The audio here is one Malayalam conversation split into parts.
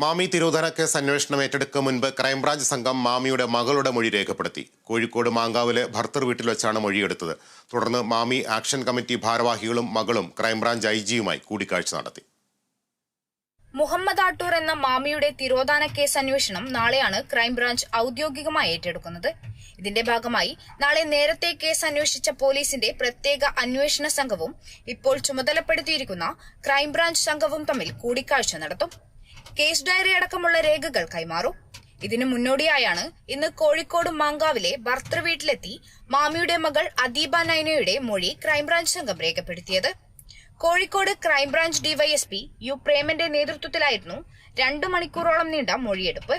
മാമി തിരോധന കേസ് അന്വേഷണം ഏറ്റെടുക്കും മുൻപ് ക്രൈംബ്രാഞ്ച് സംഘം മാമിയുടെ മകളുടെ മൊഴി രേഖപ്പെടുത്തി. കോഴിക്കോട് മാങ്കാവിലെ ഭർത്തർ വീട്ടിൽ വെച്ചാണ് മൊഴിയെടുത്തത്. തുടർന്ന് മാമി ആക്ഷൻ കമ്മിറ്റി ഭാരവാഹികളും മകളും ക്രൈംബ്രാഞ്ച് ഐ ജിയുമായി കൂടിക്കാഴ്ച നടത്തി. മുഹമ്മദ് ആട്ടൂർ എന്ന മാമിയുടെ തിരോധാന കേസ് അന്വേഷണം നാളെയാണ് ക്രൈംബ്രാഞ്ച് ഔദ്യോഗികമായി ഏറ്റെടുക്കുന്നത്. ഇതിന്റെ ഭാഗമായി നാളെ നേരത്തെ കേസ് അന്വേഷിച്ച പോലീസിന്റെ പ്രത്യേക അന്വേഷണ സംഘവും ഇപ്പോൾ ചുമതലപ്പെടുത്തിയിരിക്കുന്ന ക്രൈംബ്രാഞ്ച് സംഘവും തമ്മിൽ കൂടിക്കാഴ്ച നടത്തും. കേസ് ഡയറി അടക്കമുള്ള രേഖകൾ കൈമാറും. ഇതിനു മുന്നോടിയായാണ് ഇന്ന് കോഴിക്കോട് മാങ്കാവിലെ ഭർത്തൃവീട്ടിലെത്തി മാമിയുടെ മകൾ അദീബ നൈനയുടെ മൊഴി ക്രൈംബ്രാഞ്ച് സംഘം രേഖപ്പെടുത്തിയത്. Kozhikode crime branch DYSP U പ്രേമന്റെ നേതൃത്വത്തിലായിരുന്നു രണ്ടു മണിക്കൂറോളം നീണ്ട മൊഴിയെടുപ്പ്.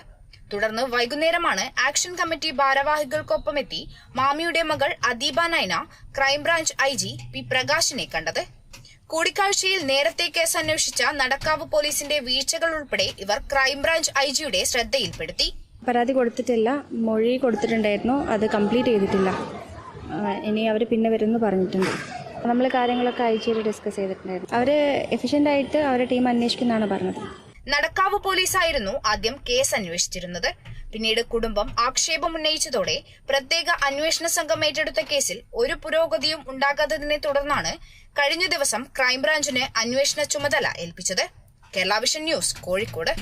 തുടർന്ന് വൈകുന്നേരമാണ് ആക്ഷൻ കമ്മിറ്റി ഭാരവാഹികൾക്കൊപ്പം എത്തി മാമിയുടെ മകൾ Adeeba Naina crime branch I G P പ്രകാശിനെ കണ്ടത്. കൂടിക്കാഴ്ചയിൽ നേരത്തെ കേസ് അന്വേഷിച്ച നടക്കാവ് പോലീസിന്റെ വീഴ്ചകൾ ഉൾപ്പെടെ ഇവർ ക്രൈംബ്രാഞ്ച് ഐ ജിയുടെ ശ്രദ്ധയിൽപ്പെടുത്തി. പരാതി കൊടുത്തിട്ടില്ല. മൊഴി കൊടുത്തിട്ടുണ്ടായിരുന്നു. അത് കംപ്ലീറ്റ് ചെയ്തിട്ടില്ല. ഇനി അവർ പിന്നെ വരുമെന്ന് പറഞ്ഞിട്ടുണ്ട്. നമ്മൾ കാര്യങ്ങളൊക്കെ അയച്ചിട്ട് ഡിസ്കസ് ചെയ്തിട്ടുണ്ടായിരുന്നു. അവർ എഫിഷ്യന്റ് ആയിട്ട് അവരുടെ ടീം അന്വേഷിക്കുന്നതാണ് പറഞ്ഞത്. നടക്കാവ് പോലീസായിരുന്നു ആദ്യം കേസ് അന്വേഷിച്ചിരുന്നത്. പിന്നീട് കുടുംബം ആക്ഷേപം ഉന്നയിച്ചതോടെ പ്രത്യേക അന്വേഷണ സംഘം ഏറ്റെടുത്ത കേസിൽ ഒരു പുരോഗതിയും ഉണ്ടാകാത്തതിനെ തുടർന്നാണ് കഴിഞ്ഞ ദിവസം ക്രൈംബ്രാഞ്ചിന് അന്വേഷണ ചുമതല ഏൽപ്പിച്ചത്. Kerala vision news Kozhikode.